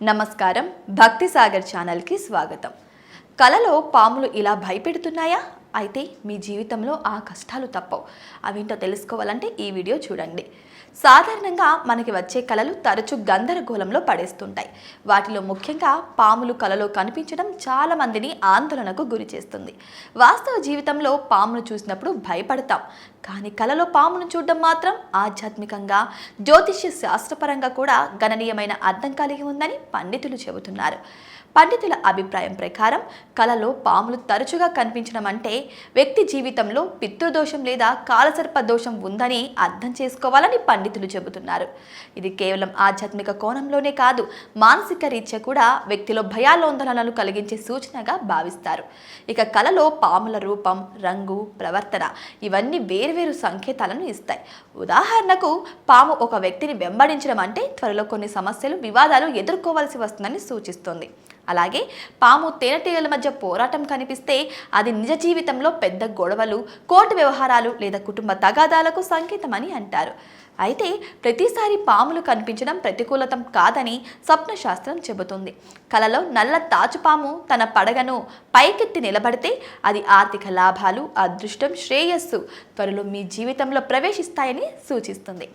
నమస్కారం. భక్తి సాగర్ ఛానల్కి స్వాగతం. కలలో పాములు ఇలా భయపెడుతున్నాయా? అయితే మీ జీవితంలో ఆ కష్టాలు తప్పవు. అవేంటో తెలుసుకోవాలంటే ఈ వీడియో చూడండి. సాధారణంగా మనకి వచ్చే కళలు తరచూ గందరగోళంలో పడేస్తుంటాయి. వాటిలో ముఖ్యంగా పాములు కలలో కనిపించడం చాలా మందిని ఆందోళనకు గురి చేస్తుంది వాస్తవ జీవితంలో పామును చూసినప్పుడు భయపడతాం. కానీ కలలో పామును చూడడం మాత్రం ఆధ్యాత్మికంగా జ్యోతిష్య శాస్త్రపరంగా కూడా గణనీయమైన అర్థం కలిగి ఉందని పండితులు చెబుతున్నారు. పండితుల అభిప్రాయం ప్రకారం కలలో పాములు తరచుగా కనిపించడం అంటే వ్యక్తి జీవితంలో పితృదోషం లేదా కాలసర్ప దోషం ఉందని అర్థం చేసుకోవాలని పండితులు చెబుతున్నారు. ఇది కేవలం ఆధ్యాత్మిక కోణంలోనే కాదు మానసిక రీత్యా కూడా వ్యక్తిలో భయాలోందనలను కలిగించే సూచనగా భావిస్తారు. ఇక కలలో పాముల రూపం రంగు ప్రవర్తన ఇవన్నీ వేరు వేర్వేరు సంకేతాలను ఇస్తాయి. ఉదాహరణకు పాము ఒక వ్యక్తిని వెంబడించడం అంటే త్వరలో కొన్ని సమస్యలు వివాదాలు ఎదుర్కోవాల్సి వస్తుందని సూచిస్తుంది. అలాగే పాము తేనెటీగల మధ్య పోరాటం కనిపిస్తే అది నిజ జీవితంలో పెద్ద గొడవలు కోర్టు వ్యవహారాలు లేదా కుటుంబ తగాదాలకు సంకేతమని అంటారు. అయితే ప్రతిసారి పాములు కనిపించడం ప్రతికూలతం కాదని స్వప్నశాస్త్రం చెబుతుంది. కలలో నల్ల తాచుపాము తన పడగను పైకెత్తి నిలబడితే అది ఆర్థిక లాభాలు అదృష్టం శ్రేయస్సు త్వరలో మీ జీవితంలో ప్రవేశిస్తాయని సూచిస్తుంది.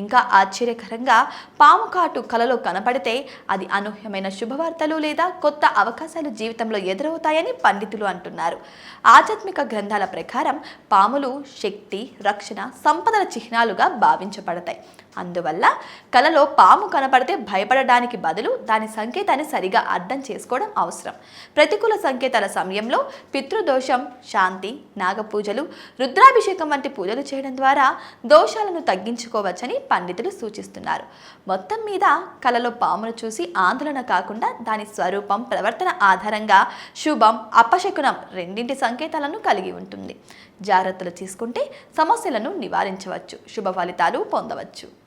ఇంకా ఆశ్చర్యకరంగా పాము కాటు కలలో కనపడితే అది అనూహ్యమైన శుభవార్తలు లేదా కొత్త అవకాశాలు జీవితంలో ఎదురవుతాయని పండితులు అంటున్నారు. ఆధ్యాత్మిక గ్రంథాల ప్రకారం పాములు శక్తి రక్షణ సంపదల చిహ్నాలుగా భావించబడతాయి. అందువల్ల కలలో పాము కనపడితే భయపడడానికి బదులు దాని సంకేతాన్ని సరిగా అర్థం చేసుకోవడం అవసరం. ప్రతికూల సంకేతాల సమయంలో పితృదోషం శాంతి నాగపూజలు రుద్రాభిషేకం వంటి పూజలు చేయడం ద్వారా దోషాలను తగ్గించుకోవచ్చని పండితులు సూచిస్తున్నారు. మొత్తం మీద కలలో పామును చూసి ఆందోళన కాకుండా దాని స్వరూపం ప్రవర్తన ఆధారంగా శుభం అపశకునం రెండింటి సంకేతాలను కలిగి ఉంటుంది. జాగ్రత్తలు తీసుకుంటే సమస్యలను నివారించవచ్చు. శుభ ఫలితాలు పొందవచ్చు.